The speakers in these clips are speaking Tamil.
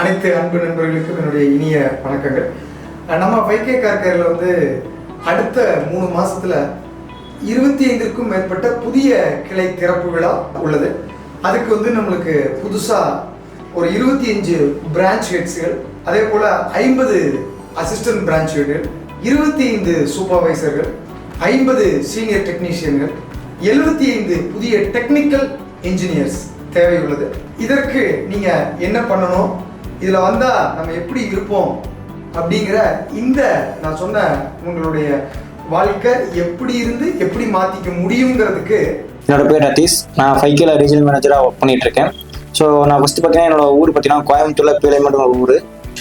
அனைத்து அன்பு நண்பர்களுக்கும் என்னுடைய இனிய வணக்கங்கள். நம்ம வைகே கார்கரில் வந்து அடுத்த மூணு மாசத்துல இருபத்தி ஐந்திற்கும் மேற்பட்ட புதிய கிளை திறப்பு விழா உள்ளது. அதுக்கு வந்து நம்மளுக்கு புதுசா ஒரு இருபத்தி அஞ்சு பிரான்ச் ஹெட்ஸ்கள் அதே போல ஐம்பது அசிஸ்டன்ட் பிரான்ச் ஹெட்கள் இருபத்தி ஐந்து சூப்பர்வைசர்கள் ஐம்பது சீனியர் டெக்னீஷியன்கள் எழுபத்தி ஐந்து புதிய டெக்னிக்கல் இன்ஜினியர்ஸ் தேவையுள்ளது. இதற்கு நீங்க என்ன பண்ணணும்? இதில் வந்தால் நம்ம எப்படி இருப்போம் அப்படிங்கிற இந்த நான் சொன்ன உங்களுடைய வாழ்க்கை எப்படி இருந்து எப்படி மாற்றிக்க முடியுங்கிறதுக்கு என்னோட பேர் நதீஷ் நான் ஃபைக்கில் ரீஜனல் மேனேஜராக ஒர்க் பண்ணிட்டு இருக்கேன். ஸோ நான் ஃபஸ்ட்டு பார்த்தீங்கன்னா என்னோட ஊர் பார்த்தீங்கன்னா கோயம்புத்தூரில் பேலைமேடு ஊர்.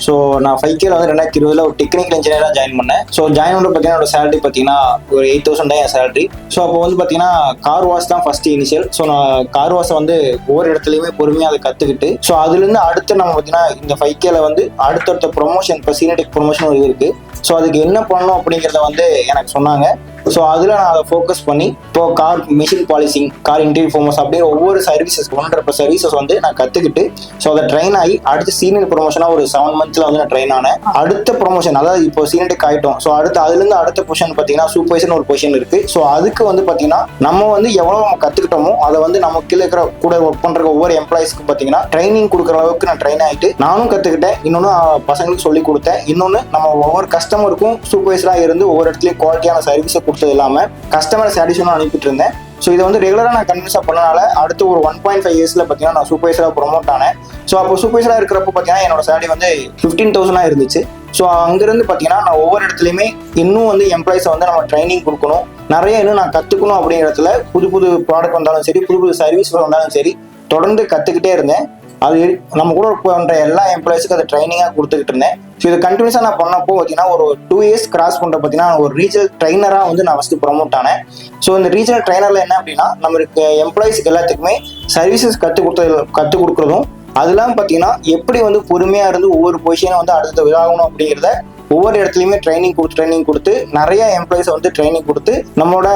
ஸோ நான் ஃபைக்கில் வந்து ரெண்டாயிரத்தி இருபதுல ஒரு டெக்னிக்கல் இன்ஜினியராக ஜாயின் பண்ணேன். ஸோ ஜாயின் பண்ண பார்த்தீங்கன்னா என்னோட சேலரி பார்த்தீங்கன்னா ஒரு எயிட் தௌசண்ட் தான் என் சேலரி ஸோ அப்போ வந்து பார்த்தீங்கன்னா கார் வாஷ் தான் ஃபர்ஸ்ட் இனிஷியல் ஸோ நான் கார் வாஷை வந்து ஒவ்வொரு இடத்துலையுமே பொறுமையாக அதை கற்றுக்கிட்டு ஸோ அதுலேருந்து அடுத்து நம்ம பார்த்தீங்கன்னா இந்த ஃபைக்கில் வந்து அடுத்தடுத்த ப்ரொமோஷன் இப்போ சீனியர் ப்ரொமோஷன் ஒரு இருக்குது ஸோ அதுக்கு என்ன பண்ணணும் அப்படிங்கிறத வந்து எனக்கு சொன்னாங்க. ஸோ அதில் நான் அதை ஃபோக்கஸ் பண்ணி இப்போ car machine polishing car interior foams அப்படிங்கிற ஒவ்வொரு சர்வீசஸ் ஒன்றரை ஹண்ட்ரட் சர்வீசஸ் வந்து நான் கற்றுக்கிட்டு ஸோ அதை ட்ரெயின் ஆகி அடுத்து சீனியர் ப்ரொமோஷனாக ஒரு செவன் மந்த்ஸில் வந்து நான் ட்ரெயின் ஆனேன். அடுத்த ப்ரொமோஷன் அதாவது இப்போ சீனியருக்கு ஆகிட்டோம் ஸோ அடுத்து அதுலேருந்து அடுத்த பொசிஷன் பார்த்தீங்கன்னா சூப்பர்வைசர் ஒரு பொசிஷன் இருக்குது ஸோ அதுக்கு வந்து பார்த்தீங்கன்னா நம்ம வந்து எவ்வளோ நம்ம கற்றுக்கிட்டோமோ அதை வந்து நம்ம கீழே இருக்கிற கூட ஒர்க் பண்ணுற ஒவ்வொரு எம்ப்ளாயிஸ்க்கு பார்த்தீங்கன்னா ட்ரைனிங் கொடுக்குற அளவுக்கு நான் ட்ரெயின் ஆகிட்டு நானும் கற்றுக்கிட்டேன் இன்னொன்று பசங்களுக்கு சொல்லி கொடுத்தேன். இன்னொன்று நம்ம ஒவ்வொரு கஸ்டமருக்கும் சூப்பர்வைசராக இருந்து ஒவ்வொரு இடத்துலையும் குவாலிட்டியான சர்வீஸை கொடுத்தது இல்லாமல் கஸ்டமர் சாட்டிஸ்ஃபேக்ஷனும் அனுப்பிட்டு இருந்தேன். ஸோ இதை வந்து ரெகுலராக நான் கன்வின்ஸாக பண்ணனால அடுத்து ஒரு ஒன் பாயிண்ட் ஃபைவ் இயர்ஸில் பார்த்தீங்கன்னா நான் சூப்பர்வைசராக ப்ரொமோட் ஆனேன். ஸோ அப்போ சூப்பர்வைசராக இருக்கிறப்ப பார்த்தீங்கன்னா என்னோட சேலரி வந்து ஃபிஃப்டீன் தௌசண்டாக இருந்துச்சு. ஸோ அங்கேருந்து பார்த்தீங்கன்னா நான் ஒவ்வொரு இடத்துலையுமே இன்னும் வந்து எம்ப்ளாயிஸை வந்து நம்ம ட்ரைனிங் கொடுக்கணும். நிறைய இன்னும் நான் கற்றுக்கணும் அப்படிங்கிற இடத்துல புது புது ப்ராடக்ட் வந்தாலும் சரி புது புது சர்வீஸ் வந்தாலும் சரி தொடர்ந்து கற்றுக்கிட்டே இருந்தேன். அது நம்ம கூட ஒர்க் பண்ணுற எல்லா எம்ப்ளாயிஸுக்கும் அதை ட்ரைனிங்காக கொடுத்துக்கிட்டு இருந்தேன். ஸோ இது கண்டினியூஸாக நான் பண்ணப்போ பார்த்தீங்கன்னா ஒரு டூ இயர்ஸ் கிராஸ் பண்ணுற பார்த்தீங்கன்னா ஒரு ரீஜனல் ட்ரைனராக வந்து நான் ஃபஸ்ட்டு ப்ரொமோட் ஆனேன். ஸோ இந்த ரீஜனல் ட்ரைனரில் என்ன அப்படின்னா நம்மளுக்கு எம்ப்ளாயிஸ்க்கு எல்லாத்துக்குமே சர்வீசஸ் கற்றுக் கொடுத்தது கற்றுக் கொடுக்குறதும் அதெல்லாம் பார்த்தீங்கன்னா எப்படி வந்து பொறுமையாக இருந்து ஒவ்வொரு பொசிஷனும் வந்து அடுத்த இதாகணும் அப்படிங்கிறத ஒவ்வொரு இடத்துலையுமே ட்ரைனிங் கொடுத்து ட்ரைனிங் கொடுத்து நிறைய எம்ப்ளாயிஸை வந்து ட்ரைனிங் கொடுத்து நம்மளோட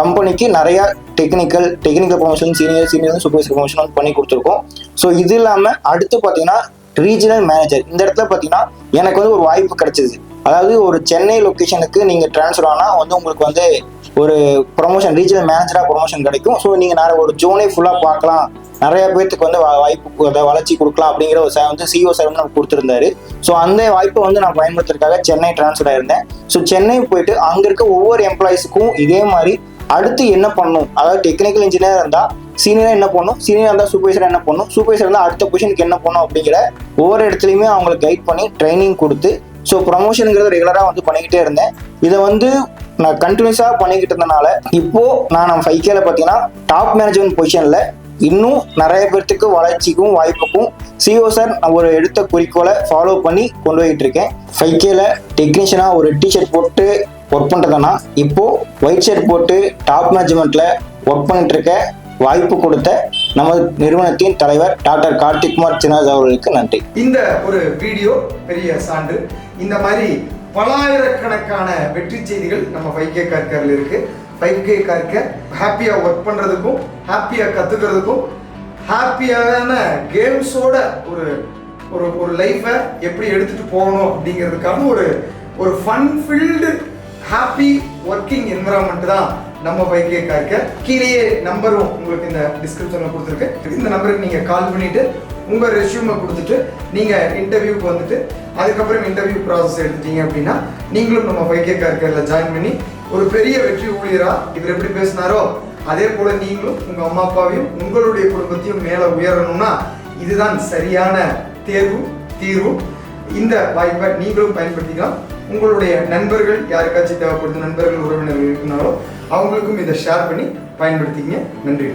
கம்பெனிக்கு நிறைய technical technical promotion senior senior supervisor promotion வந்து பண்ணி கொடுத்துருக்கோம். ஸோ இது இல்லாமல் அடுத்து பார்த்தீங்கன்னா ரீஜனல் மேனேஜர் இந்த இடத்துல பார்த்தீங்கன்னா எனக்கு வந்து ஒரு வாய்ப்பு கிடைச்சிது. அதாவது ஒரு சென்னை லொக்கேஷனுக்கு நீங்கள் ட்ரான்ஸ்ஃபர் ஆனால் வந்து உங்களுக்கு வந்து ஒரு ப்ரொமோஷன் ரீஜனல் மேனேஜராக ப்ரொமோஷன் கிடைக்கும். ஸோ நீங்கள் நான் ஒரு ஜோனே ஃபுல்லாக பார்க்கலாம். நிறைய பேர்த்துக்கு வந்து வாய்ப்பு அதை வளர்ச்சி கொடுக்கலாம் அப்படிங்கிற ஒரு வந்து சிஓ சார் வந்து நமக்கு கொடுத்துருந்தாரு. ஸோ அந்த வாய்ப்பை வந்து நான் பயன்படுத்துறதுக்காக சென்னை ட்ரான்ஸ்ஃபர் ஆயிருந்தேன். ஸோ சென்னை போயிட்டு அங்கே இருக்க ஒவ்வொரு எம்ப்ளாயிஸுக்கும் இதே மாதிரி அடுத்து என்ன பண்ணணும்? அதாவது டெக்னிக்கல் இன்ஜினியர் இருந்தால் சீனியராக என்ன பண்ணும் சீனியர் இருந்தால் சூப்பர்வைசர் என்ன பண்ணும் சூப்பர்வைசர் இருந்தால் அடுத்த பொசிஷனுக்கு என்ன பண்ணும் அப்படிங்கிற ஒவ்வொரு இடத்துலையுமே அவங்களுக்கு கைட் பண்ணி ட்ரைனிங் கொடுத்து ஸோ ப்ரொமோஷனுங்கிறது ரெகுலராக வந்து பண்ணிக்கிட்டே இருந்தேன். இதை வந்து நான் கண்டினியூஸாக பண்ணிக்கிட்டு இருந்தனால இப்போ நான் நம்ம ஃபைவ் கேல பார்த்தீங்கன்னா டாப் மேனேஜ்மெண்ட் பொசிஷனில் இன்னும் நிறைய பேர்த்துக்கு வளர்ச்சிக்கும் வாய்ப்புக்கும் சிஓ சார் நான் ஒரு எடுத்த குறிக்கோளை ஃபாலோ பண்ணி கொண்டு போயிட்டு இருக்கேன். ஃபைவ் கேல டெக்னீஷியனாக ஒரு டிஷர்ட் போட்டு ஒர்க் பண்ணுறதுன்னா இப்போ ஒயிட் ஷர்ட் போட்டு டாப் மேனேஜ்மெண்ட்டில் ஒர்க் பண்ணிட்டு இருக்க வாய்ப்பு கொடுத்த நமது நிறுவனத்தின் தலைவர் டாக்டர் கார்த்திக்குமார் சின்னாஸ் அவர்களுக்கு நன்றி. இந்த ஒரு வீடியோ பெரிய சான்று. இந்த மாதிரி பலாயிரக்கணக்கான வெற்றி செய்திகள் நம்ம ஃபைவ் கே கார்கரில் இருக்கு கே ஹாப்பியாக ஒர்க் பண்ணுறதுக்கும் ஹாப்பியாக கற்றுக்கிறதுக்கும் ஹாப்பியான கேம்ஸோட ஒரு ஒரு ஒரு லைஃப்பை எப்படி எடுத்துகிட்டு போகணும் அப்படிங்கிறதுக்கான ஒரு ஒரு fun field happy working environment தான் நம்ம பைக்கே கார்க்க கீழேயே நம்பரும் உங்களுக்கு இந்த டிஸ்கிரிப்ஷனில் கொடுத்துருக்கு. இந்த நம்பருக்கு நீங்கள் கால் பண்ணிவிட்டு உங்கள் ரெஷ்யூமை கொடுத்துட்டு நீங்கள் இன்டர்வியூக்கு வந்துட்டு அதுக்கப்புறம் இன்டர்வியூ ப்ராசஸ் எடுத்துட்டீங்க அப்படின்னா நீங்களும் நம்ம பைக்கே கார்க்கரில் ஜாயின் பண்ணி ஒரு பெரிய வெற்றி ஊழியராக இவர் எப்படி பேசினாரோ அதே போல நீங்களும் உங்கள் அம்மா அப்பாவையும் உங்களுடைய குடும்பத்தையும் மேலே உயரணும்னா இதுதான் சரியான தேர்வு தீர்வு. இந்த வாய்ப்பை நீங்களும் பயன்படுத்திக்கலாம். உங்களுடைய நண்பர்கள் யாருக்காச்சும் தேவைப்படுது நண்பர்கள் உறவினர்கள் இருக்குனாலும் அவங்களுக்கும் இதை ஷேர் பண்ணி பயன்படுத்திக்கங்க. நன்றி.